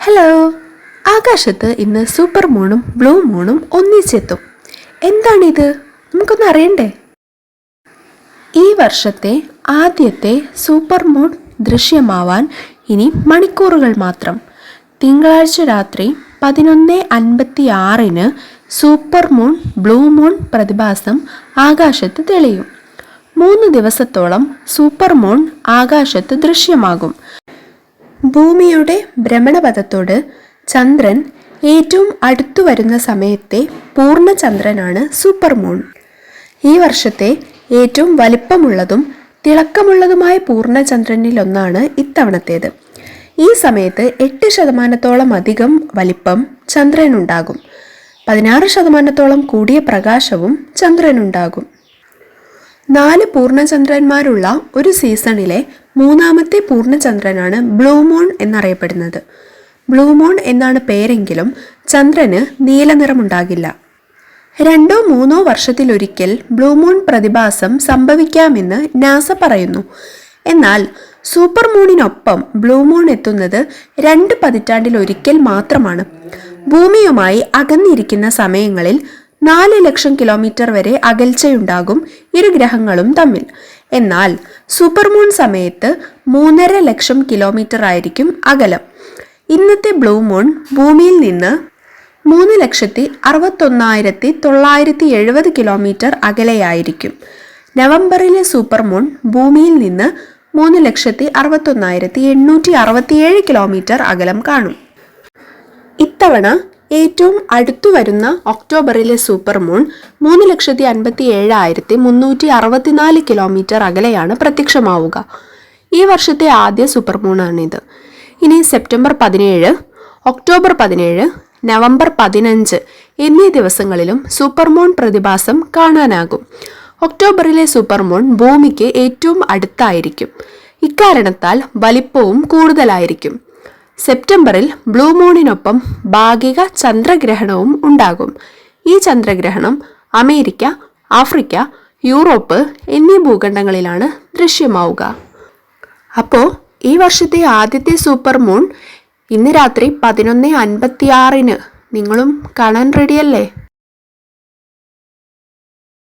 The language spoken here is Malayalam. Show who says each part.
Speaker 1: ഹലോ ആകാശത്ത് ഇന്ന് സൂപ്പർ മൂണും ബ്ലൂ മൂണും ഒന്നിച്ചെത്തും. എന്താണിത്? നമുക്കൊന്ന് അറിയണ്ടേ? ഈ വർഷത്തെ ആദ്യത്തെ സൂപ്പർ മൂൺ ദൃശ്യമാവാൻ ഇനി മണിക്കൂറുകൾ മാത്രം. തിങ്കളാഴ്ച രാത്രി പതിനൊന്ന് അൻപത്തി ആറിന് സൂപ്പർ മൂൺ ബ്ലൂ മൂൺ പ്രതിഭാസം ആകാശത്ത് തെളിയും. മൂന്ന് ദിവസത്തോളം സൂപ്പർ മൂൺ ആകാശത്ത് ദൃശ്യമാകും. ഭൂമിയുടെ ഭ്രമണപഥത്തോട് ചന്ദ്രൻ ഏറ്റവും അടുത്തു വരുന്ന സമയത്തെ പൂർണചന്ദ്രനാണ് സൂപ്പർ മൂൺ ഈ വർഷത്തെ ഏറ്റവും വലിപ്പമുള്ളതും തിളക്കമുള്ളതുമായ പൂർണചന്ദ്രനിലൊന്നാണ് ഇത്തവണത്തേത്. ഈ സമയത്ത് എട്ട് ശതമാനത്തോളം അധികം വലിപ്പം ചന്ദ്രനുണ്ടാകും. പതിനാറ് ശതമാനത്തോളം കൂടിയ പ്രകാശവും ചന്ദ്രനുണ്ടാകും. നാല് പൂർണചന്ദ്രന്മാരുള്ള ഒരു സീസണിലെ മൂന്നാമത്തെ പൂർണചന്ദ്രനാണ് ബ്ലൂ മൂൺ എന്നറിയപ്പെടുന്നത്. ബ്ലൂ മൂൺ എന്നാണ് പേരെങ്കിലും ചന്ദ്രന് നീലനിറമുണ്ടാകില്ല. രണ്ടോ മൂന്നോ വർഷത്തിലൊരിക്കൽ ബ്ലൂ മൂൺ പ്രതിഭാസം സംഭവിക്കാമെന്ന് നാസ പറയുന്നു. എന്നാൽ സൂപ്പർ മൂണിനൊപ്പം ബ്ലൂ മൂൺ എത്തുന്നത് രണ്ട് പതിറ്റാണ്ടിലൊരിക്കൽ മാത്രമാണ്. ഭൂമിയുമായി അകന്നിരിക്കുന്ന സമയങ്ങളിൽ നാല് ലക്ഷം കിലോമീറ്റർ വരെ അകൽച്ചയുണ്ടാകും ഇരു ഗ്രഹങ്ങളും തമ്മിൽ. എന്നാൽ സൂപ്പർമൂൺ സമയത്ത് മൂന്നര ലക്ഷം കിലോമീറ്റർ ആയിരിക്കും അകലം. ഇന്നത്തെ ബ്ലൂ മൂൺ ഭൂമിയിൽ നിന്ന് മൂന്ന് ലക്ഷത്തി അറുപത്തൊന്നായിരത്തി തൊള്ളായിരത്തി എഴുപത് കിലോമീറ്റർ അകലെയായിരിക്കും. നവംബറിലെ സൂപ്പർമൂൺ ഭൂമിയിൽ നിന്ന് മൂന്ന് ലക്ഷത്തി അറുപത്തൊന്നായിരത്തി എണ്ണൂറ്റി അറുപത്തിയേഴ് കിലോമീറ്റർ അകലം കാണും. ഇത്തവണ ഏറ്റവും അടുത്തു വരുന്ന ഒക്ടോബറിലെ സൂപ്പർ മൂൺ മൂന്ന് ലക്ഷത്തി അൻപത്തി ഏഴായിരത്തി മുന്നൂറ്റി അറുപത്തിനാല് കിലോമീറ്റർ അകലെയാണ് പ്രത്യക്ഷമാവുക. ഈ വർഷത്തെ ആദ്യ സൂപ്പർ മൂണാണിത് ഇനി സെപ്റ്റംബർ പതിനേഴ് ഒക്ടോബർ പതിനേഴ് നവംബർ പതിനഞ്ച് എന്നീ ദിവസങ്ങളിലും സൂപ്പർ മൂൺ പ്രതിഭാസം കാണാനാകും. ഒക്ടോബറിലെ സൂപ്പർ മൂൺ ഭൂമിക്ക് ഏറ്റവും അടുത്തായിരിക്കും. ഇക്കാരണത്താൽ വലിപ്പവും കൂടുതലായിരിക്കും. സെപ്റ്റംബറിൽ ബ്ലൂ മൂണിനൊപ്പം ഭാഗിക ചന്ദ്രഗ്രഹണവും ഉണ്ടാകും. ഈ ചന്ദ്രഗ്രഹണം അമേരിക്ക ആഫ്രിക്ക യൂറോപ്പ് എന്നീ ഭൂഖണ്ഡങ്ങളിലാണ് ദൃശ്യമാവുക. അപ്പോൾ ഈ വർഷത്തെ ആദ്യത്തെ സൂപ്പർ മൂൺ ഇന്ന് രാത്രി പതിനൊന്ന് അൻപത്തിയാറിന്. നിങ്ങളും കാണാൻ റെഡിയല്ലേ